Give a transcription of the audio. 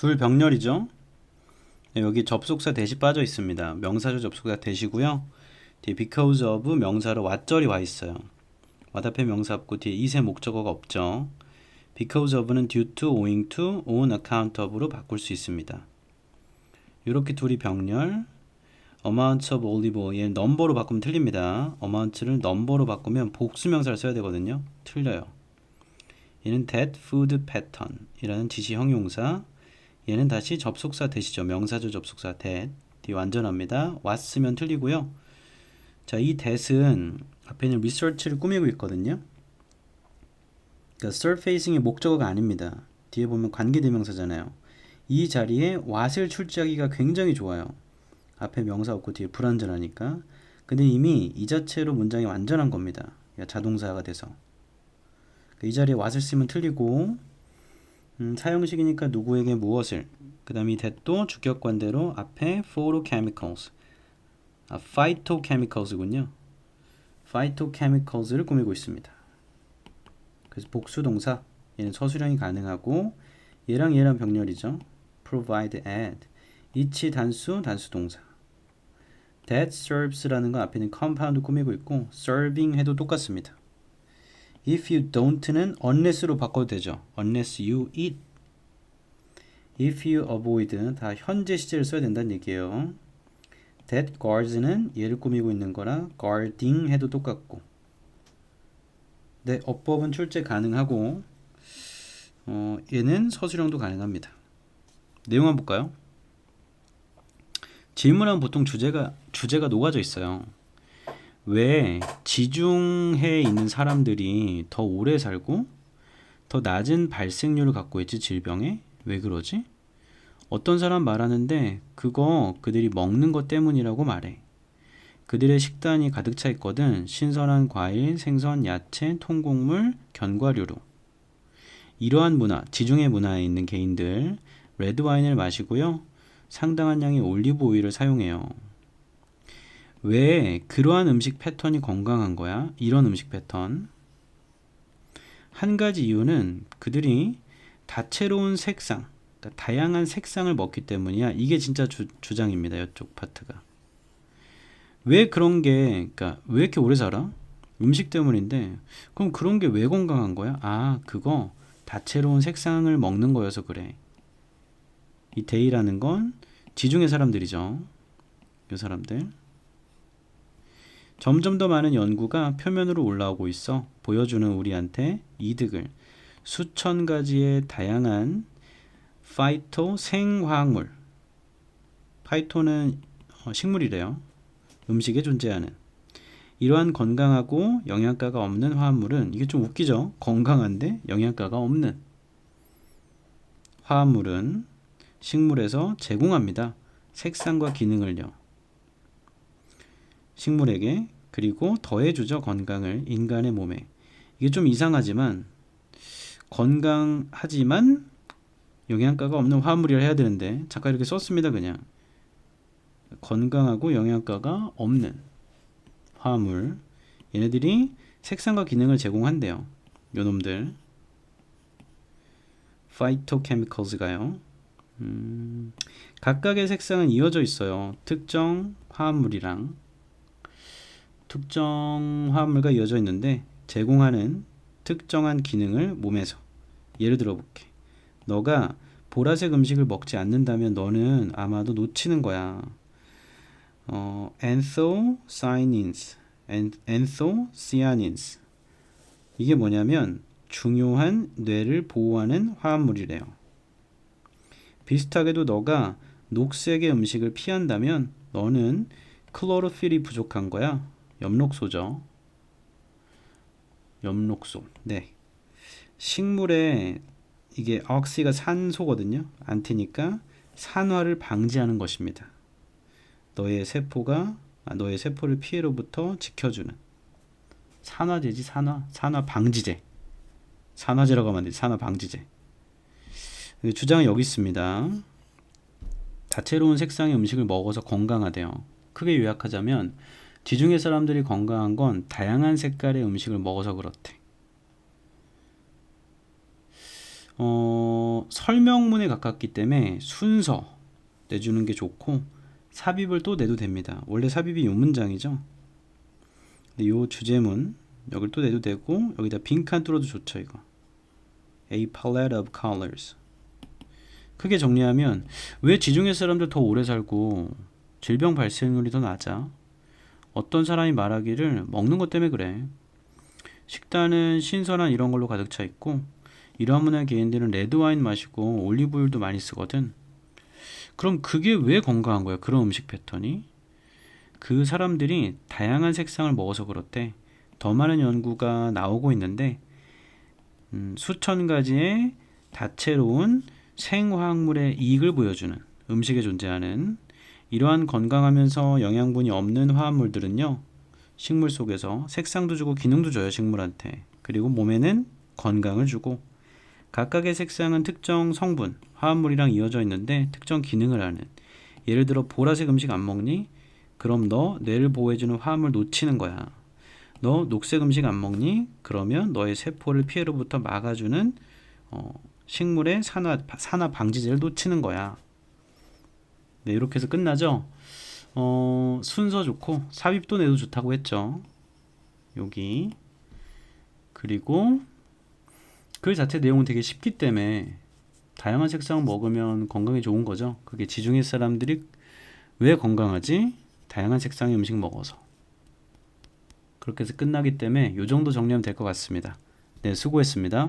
둘 병렬이죠. 네, 여기 접속사 대시 빠져 있습니다. 명사절 접속사 대시고요. 뒤에 because of 명사로 왓절이 와 있어요. 왓 앞에 명사 없고 뒤에 이세 목적어가 없죠. because of는 due to, owing to, on account of로 바꿀 수 있습니다. 이렇게 둘이 병렬 amount of olive oil 얘는 넘버로 바꾸면 틀립니다. amount를 넘버로 바꾸면 복수명사를 써야 되거든요. 틀려요. 얘는 that food pattern 이라는 지시 형용사 얘는 다시 접속사 대시죠. 명사절 접속사 that 뒤 완전합니다. 왔으면 틀리고요. 자, 이 that은 앞에는 research를 꾸미고 있거든요. 그러니까 surfacing의 목적어가 아닙니다. 뒤에 보면 관계대명사잖아요. 이 자리에 what을 출제하기가 굉장히 좋아요. 앞에 명사 없고 뒤에 불완전하니까. 근데 이미 이 자체로 문장이 완전한 겁니다. 그러니까 자동사가 돼서. 이 자리에 what을 쓰면 틀리고 음, 사형식이니까 누구에게 무엇을 그 다음에 이 that도 주격관대로 앞에 photochemicals 아, phytochemicals군요. phytochemicals를 꾸미고 있습니다. 그래서 복수동사 얘는 서술형이 가능하고 얘랑 얘랑 병렬이죠. provide add 이치 단수 단수 동사 that serves라는 거 앞에는 compound 꾸미고 있고 serving 해도 똑같습니다. If you don't는 unless로 바꿔도 되죠. unless you eat if you avoid 다 현재 시제를 써야 된다는 얘기예요. that guards는 얘를 꾸미고 있는 거라 guarding 해도 똑같고 네, 어법은 출제 가능하고 어, 얘는 서술형도 가능합니다. 내용 한번 볼까요? 질문하면 보통 주제가 주제가 녹아져 있어요. 왜 지중해에 있는 사람들이 더 오래 살고 더 낮은 발생률을 갖고 있지 질병에 왜 그러지? 어떤 사람 말하는데 그거 그들이 먹는 것 때문이라고 말해. 그들의 식단이 가득 차 있거든. 신선한 과일, 생선, 야채, 통곡물, 견과류로. 이러한 문화, 지중해 문화에 있는 개인들 레드 와인을 마시고요. 상당한 양의 올리브 오일을 사용해요. 왜 그러한 음식 패턴이 건강한 거야? 이런 음식 패턴. 한 가지 이유는 그들이 다채로운 색상, 그러니까 다양한 색상을 먹기 때문이야. 이게 진짜 주, 주장입니다. 이쪽 파트가. 왜 그런 게, 그러니까 왜 이렇게 오래 살아? 음식 때문인데, 그럼 그런 게 왜 건강한 거야? 아, 그거 다채로운 색상을 먹는 거여서 그래. 이 데이라는 건 지중해 사람들이죠. 이 사람들. 점점 더 많은 연구가 표면으로 올라오고 있어 보여주는 우리한테 이득을 수천 가지의 다양한 파이토 생화학물 파이토는 어, 식물이래요. 음식에 존재하는 이러한 건강하고 영양가가 없는 화합물은 이게 좀 웃기죠. 건강한데 영양가가 없는 화합물은 식물에서 제공합니다. 색상과 기능을요. 식물에게 그리고 더해주죠 건강을. 인간의 몸에. 이게 좀 이상하지만 건강하지만 영양가가 없는 화합물이라 해야 되는데 잠깐 이렇게 썼습니다 그냥. 건강하고 영양가가 없는 화합물. 얘네들이 색상과 기능을 제공한대요 요놈들. phytochemicals가요. 음, 각각의 색상은 이어져 있어요. 특정 화합물이랑 특정 화합물과 이어져 있는데 제공하는 특정한 기능을 몸에서 예를 들어 볼게. 너가 보라색 음식을 먹지 않는다면 너는 아마도 놓치는 거야. 어, anthocyanins, anthocyanins. 이게 뭐냐면 중요한 뇌를 보호하는 화합물이래요. 비슷하게도 너가 녹색의 음식을 피한다면 너는 클로로필이 부족한 거야. 엽록소죠. 엽록소. 네. 식물에 이게 억시가 산소거든요. 안티니까 산화를 방지하는 것입니다. 너의 세포가 아, 너의 세포를 피해로부터 지켜주는 산화제지 산화 산화 방지제 산화제라고 하면 안 산화 방지제 주장은 여기 있습니다. 다채로운 색상의 음식을 먹어서 건강하대요. 크게 요약하자면 지중해 사람들이 건강한 건 다양한 색깔의 음식을 먹어서 그렇대. 어, 설명문에 가깝기 때문에 순서 내주는 게 좋고 삽입을 또 내도 됩니다. 원래 삽입이 요 문장이죠. 요 주제문 여기를 또 내도 되고 여기다 빈칸 뚫어도 좋죠 이거. A palette of colors. 크게 정리하면 왜 지중해 사람들 더 오래 살고 질병 발생률이 더 낮아? 어떤 사람이 말하기를 먹는 것 때문에 그래. 식단은 신선한 이런 걸로 가득 차 있고 이러한 문화 개인들은 레드 와인 마시고 올리브유도 많이 쓰거든. 그럼 그게 왜 건강한 거야? 그런 음식 패턴이? 그 사람들이 다양한 색상을 먹어서 그렇대. 더 많은 연구가 나오고 있는데 음, 수천 가지의 다채로운 생화학물의 이익을 보여주는 음식에 존재하는 이러한 건강하면서 영양분이 없는 화합물들은요 식물 속에서 색상도 주고 기능도 줘요 식물한테 그리고 몸에는 건강을 주고 각각의 색상은 특정 성분 화합물이랑 이어져 있는데 특정 기능을 하는 예를 들어 보라색 음식 안 먹니? 그럼 너 뇌를 보호해주는 화합물 놓치는 거야 너 녹색 음식 안 먹니? 그러면 너의 세포를 피해로부터 막아주는 어, 식물의 산화, 산화 방지제를 놓치는 거야. 네, 이렇게 해서 끝나죠. 어, 순서 좋고 삽입도 내도 좋다고 했죠. 여기 그리고 글 자체 내용은 되게 쉽기 때문에 다양한 색상을 먹으면 건강에 좋은 거죠. 그게 지중해 사람들이 왜 건강하지? 다양한 색상의 음식 먹어서. 그렇게 해서 끝나기 때문에 이 정도 정리하면 될 것 같습니다. 네, 수고했습니다.